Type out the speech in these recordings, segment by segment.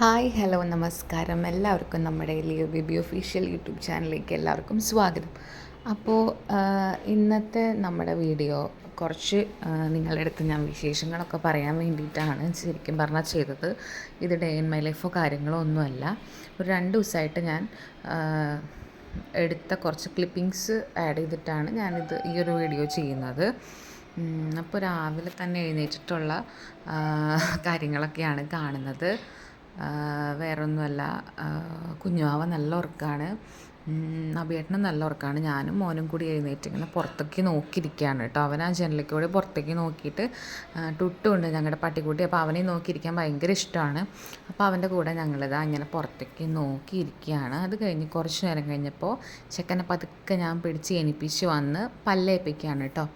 Hi hello നമസ്കാരം. എല്ലാവർക്കും നമ്മുടെ ലിയോ ബിബി ഒഫീഷ്യൽ യൂട്യൂബ് ചാനലിലേക്ക് എല്ലാവർക്കും സ്വാഗതം. അപ്പോൾ ഇന്നത്തെ നമ്മുടെ വീഡിയോ കുറച്ച് നിങ്ങളുടെ അടുത്ത് ഞാൻ വിശേഷങ്ങളൊക്കെ പറയാൻ വേണ്ടിയിട്ടാണ് ശരിക്കും പറഞ്ഞാൽ ചെയ്തത്. ഇത് ഡേ ഇൻ മൈ ലൈഫോ കാര്യങ്ങളോ ഒന്നുമല്ല. ഒരു രണ്ട് ദിവസമായിട്ട് ഞാൻ എടുത്ത കുറച്ച് ക്ലിപ്പിങ്സ് ആഡ് ചെയ്തിട്ടാണ് ഞാനിത് ഈ ഒരു വീഡിയോ ചെയ്യുന്നത്. അപ്പോൾ രാവിലെ തന്നെ എഴുന്നേറ്റിട്ടുള്ള കാര്യങ്ങളൊക്കെയാണ് കാണുന്നത്. വേറൊന്നുമല്ല. ആ, കുഞ്ഞുവാവ നല്ല ഉറക്കമാണ് അഭിയേട്ടനും നല്ല ഉറക്കമാണ് ഞാനും മോനും കൂടി എഴുന്നേറ്റ് ഇങ്ങനെ പുറത്തേക്ക് നോക്കിയിരിക്കുകയാണ് കേട്ടോ. അവൻ ആ ജനലിക്കൂടെ പുറത്തേക്ക് നോക്കിയിട്ട് ടുട്ടുണ്ട് ഞങ്ങളുടെ പട്ടിക്കുട്ടി. അപ്പോൾ അവനെ നോക്കിയിരിക്കാൻ ഭയങ്കര ഇഷ്ടമാണ്. അപ്പോൾ അവന്റെ കൂടെ ഞങ്ങളിതാ ഇങ്ങനെ പുറത്തേക്ക് നോക്കിയിരിക്കുകയാണ്. അത് കഴിഞ്ഞ് കുറച്ച് നേരം കഴിഞ്ഞപ്പോൾ ചെക്കനെ പതുക്കെ ഞാൻ പിടിച്ച് എണിപ്പിച്ച് വന്ന് പല്ലേപ്പിക്കുകയാണ് കേട്ടോ.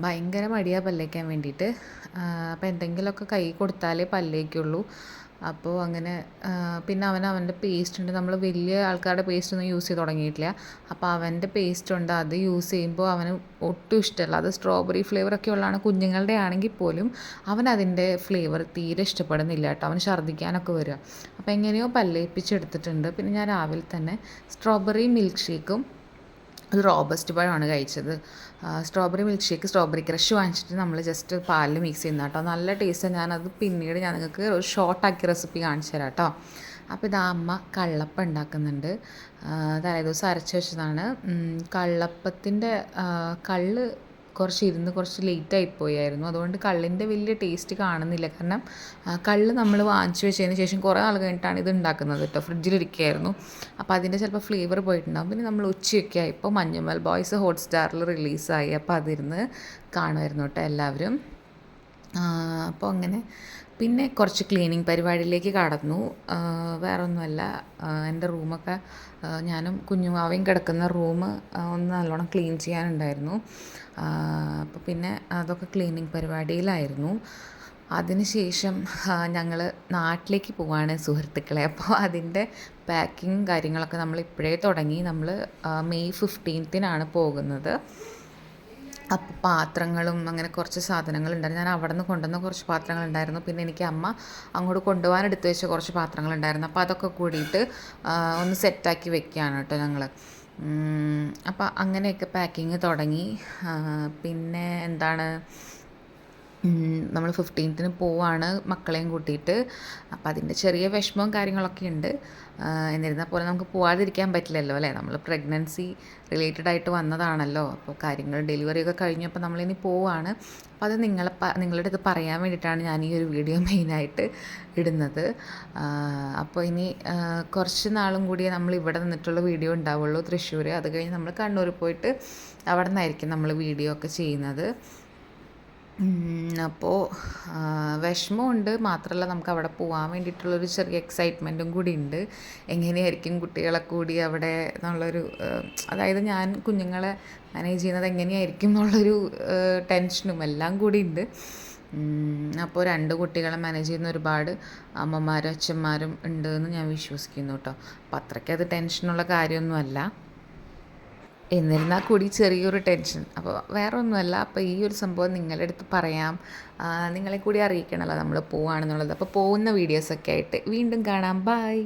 ഭയങ്കര മടിയാണ് പല്ലേക്കാൻ വേണ്ടിയിട്ട്. അപ്പോൾ എന്തെങ്കിലുമൊക്കെ കൈ കൊടുത്താലേ പല്ലേക്കുള്ളൂ അപ്പോൾ അങ്ങനെ പിന്നെ അവൻ അവന്റെ പേസ്റ്റ് ഉണ്ട്. നമ്മൾ വലിയ ആൾക്കാരുടെ പേസ്റ്റ് ഒന്നും യൂസ് ചെയ്ത് തുടങ്ങിയിട്ടില്ല. അപ്പോൾ അവന്റെ പേസ്റ്റ് ഉണ്ട്. അത് യൂസ് ചെയ്യുമ്പോൾ അവന് ഒട്ടും ഇഷ്ടമല്ല. അത് സ്ട്രോബെറി ഫ്ലേവറൊക്കെ ഉള്ളതാണ് കുഞ്ഞുങ്ങളുടെ ആണെങ്കിൽ പോലും അവൻ അതിന്റെ ഫ്ലേവർ തീരെ ഇഷ്ടപ്പെടുന്നില്ല കേട്ടോ. അവന് ഛർദ്ദിക്കാനൊക്കെ വരിക. അപ്പോൾ എങ്ങനെയോ പല്ലേപ്പിച്ചെടുത്തിട്ടുണ്ട് പിന്നെ ഞാൻ രാവിലെ തന്നെ സ്ട്രോബെറി മിൽക്ക് ഷേക്കും ഒരു റോബസ്റ്റ് പഴമാണ് കഴിച്ചത്. Strawberry milk shake strawberry crush വാങ്ങിച്ചിട്ട് നമ്മൾ ജസ്റ്റ് പാലിൽ മിക്സ് ചെയ്യുന്ന കേട്ടോ. നല്ല ടേസ്റ്റ് ഞാനത് പിന്നീട് ഞാൻ നിങ്ങൾക്ക് ഒരു ഷോർട്ടാക്കി റെസിപ്പി കാണിച്ചു തരാം കേട്ടോ. അപ്പോൾ ഇതാ അമ്മ കള്ളപ്പം ഉണ്ടാക്കുന്നുണ്ട്. തലേദിവസം അരച്ച് വെച്ചതാണ്. കള്ളപ്പത്തിന്റെ കള്ള് കുറച്ച് ഇരുന്ന് കുറച്ച് ലേറ്റ് ആയിപ്പോയായിരുന്നു അതുകൊണ്ട് കള്ളിന്റെ വലിയ ടേസ്റ്റ് കാണുന്നില്ല. കാരണം കള്ള് നമ്മൾ വാങ്ങിച്ചു വെച്ചതിന് ശേഷം കുറേ നാൾ കഴിഞ്ഞിട്ടാണ് ഇത് ഉണ്ടാക്കുന്നത് കേട്ടോ ഫ്രിഡ്ജിലിരിക്കുകയായിരുന്നു അപ്പോൾ അതിന്റെ ചിലപ്പോൾ ഫ്ലേവർ പോയിട്ടുണ്ടാകും പിന്നെ നമ്മൾ ഉച്ചയൊക്കെ ആയപ്പോൾ മഞ്ഞുമൽ ബോയ്സ് ഹോട്ട്സ്റ്റാറിൽ റിലീസായി അപ്പോൾ അതിരുന്ന് കാണുമായിരുന്നു കേട്ടോ എല്ലാവരും. അപ്പോൾ അങ്ങനെ. പിന്നെ കുറച്ച് ക്ലീനിങ് പരിപാടിയിലേക്ക് കടന്നു. വേറെ ഒന്നുമല്ല എന്റെ റൂമൊക്കെ ഞാനും കുഞ്ഞുമാവയും കിടക്കുന്ന റൂം ഒന്ന് നല്ലോണം ക്ലീൻ ചെയ്യാനുണ്ടായിരുന്നു. അപ്പോൾ പിന്നെ അതൊക്കെ ക്ലീനിങ് പരിപാടിയിലായിരുന്നു. അതിനുശേഷം ഞങ്ങൾ നാട്ടിലേക്ക് പോവാണ് സുഹൃത്തുക്കളെ. അപ്പോൾ അതിന്റെ പാക്കിങ് കാര്യങ്ങളൊക്കെ നമ്മൾ ഇപ്പോഴേ തുടങ്ങി നമ്മൾ മെയ് ഫിഫ്റ്റീൻത്തിനാണ് പോകുന്നത്. അപ്പോൾ പാത്രങ്ങളും അങ്ങനെ കുറച്ച് സാധനങ്ങളുണ്ടായിരുന്നു ഞാൻ അവിടെ നിന്ന് കൊണ്ടുവന്ന കുറച്ച് പാത്രങ്ങളുണ്ടായിരുന്നു പിന്നെ എനിക്ക് അമ്മ അങ്ങോട്ട് കൊണ്ടുപോകാൻ എടുത്തു വെച്ച കുറച്ച് പാത്രങ്ങളുണ്ടായിരുന്നു അപ്പോൾ അതൊക്കെ കൂടിയിട്ട് ഒന്ന് സെറ്റാക്കി വെക്കുകയാണ് കേട്ടോ ഞങ്ങൾ അപ്പോൾ അങ്ങനെയൊക്കെ പാക്കിങ് തുടങ്ങി. പിന്നെ എന്താണ്? നമ്മൾ ഫിഫ്റ്റീൻത്തിന് പോവാണ് മക്കളെയും കൂട്ടിയിട്ട്. അപ്പോൾ അതിന്റെ ചെറിയ വിഷമവും കാര്യങ്ങളൊക്കെ ഉണ്ട്. എന്നിരുന്നാൽ പോലെ നമുക്ക് പോവാതിരിക്കാൻ പറ്റില്ലല്ലോ അല്ലേ? നമ്മൾ പ്രഗ്നൻസി റിലേറ്റഡ് ആയിട്ട് വന്നതാണല്ലോ. അപ്പോൾ കാര്യങ്ങൾ ഡെലിവറി ഒക്കെ കഴിഞ്ഞപ്പോൾ നമ്മളിനി പോവാണ്. അപ്പോൾ അത് നിങ്ങളെ നിങ്ങളുടെ അടുത്ത് പറയാൻ വേണ്ടിയിട്ടാണ് ഞാൻ ഈ ഒരു വീഡിയോ മെയിനായിട്ട് ഇടുന്നത്. അപ്പോൾ ഇനി കുറച്ച് നാളും കൂടി നമ്മൾ ഇവിടെ നിന്നിട്ടുള്ള വീഡിയോ ഉണ്ടാവുള്ളൂ തൃശ്ശൂർ അത് കഴിഞ്ഞ് നമ്മൾ കണ്ണൂർ പോയിട്ട് അവിടെ നിന്നായിരിക്കും നമ്മൾ വീഡിയോ ഒക്കെ ചെയ്യുന്നത്. അപ്പോൾ വിഷമമുണ്ട്. മാത്രമല്ല നമുക്ക് അവിടെ പോകാൻ വേണ്ടിയിട്ടുള്ളൊരു ചെറിയ എക്സൈറ്റ്മെന്റും കൂടി ഉണ്ട്. എങ്ങനെയായിരിക്കും കുട്ടികളെ കൂടി അവിടെ എന്നുള്ളൊരു അതായത് ഞാൻ കുഞ്ഞുങ്ങളെ മാനേജ് ചെയ്യുന്നത് എങ്ങനെയായിരിക്കും എന്നുള്ളൊരു ടെൻഷനും എല്ലാം കൂടി ഉണ്ട്. അപ്പോൾ രണ്ട് കുട്ടികളെ മാനേജ് ചെയ്യുന്ന ഒരുപാട് അമ്മമാരും അച്ഛന്മാരും ഉണ്ട് എന്ന് ഞാൻ വിശ്വസിക്കുന്നു കേട്ടോ. അപ്പോൾ അത്രയ്ക്ക് അത് ടെൻഷനുള്ള കാര്യമൊന്നുമല്ല. എന്നിരുന്നാൽ കൂടി ചെറിയൊരു ടെൻഷൻ. അപ്പോൾ വേറെ ഒന്നുമല്ല അപ്പോൾ ഈ ഒരു സംഭവം നിങ്ങളുടെ അടുത്ത് പറയാം നിങ്ങളെ കൂടി അറിയിക്കണമല്ലോ നമ്മൾ പോവുകയാണെന്നുള്ളത് അപ്പോൾ പോകുന്ന വീഡിയോസൊക്കെ ആയിട്ട് വീണ്ടും കാണാം. ബായ്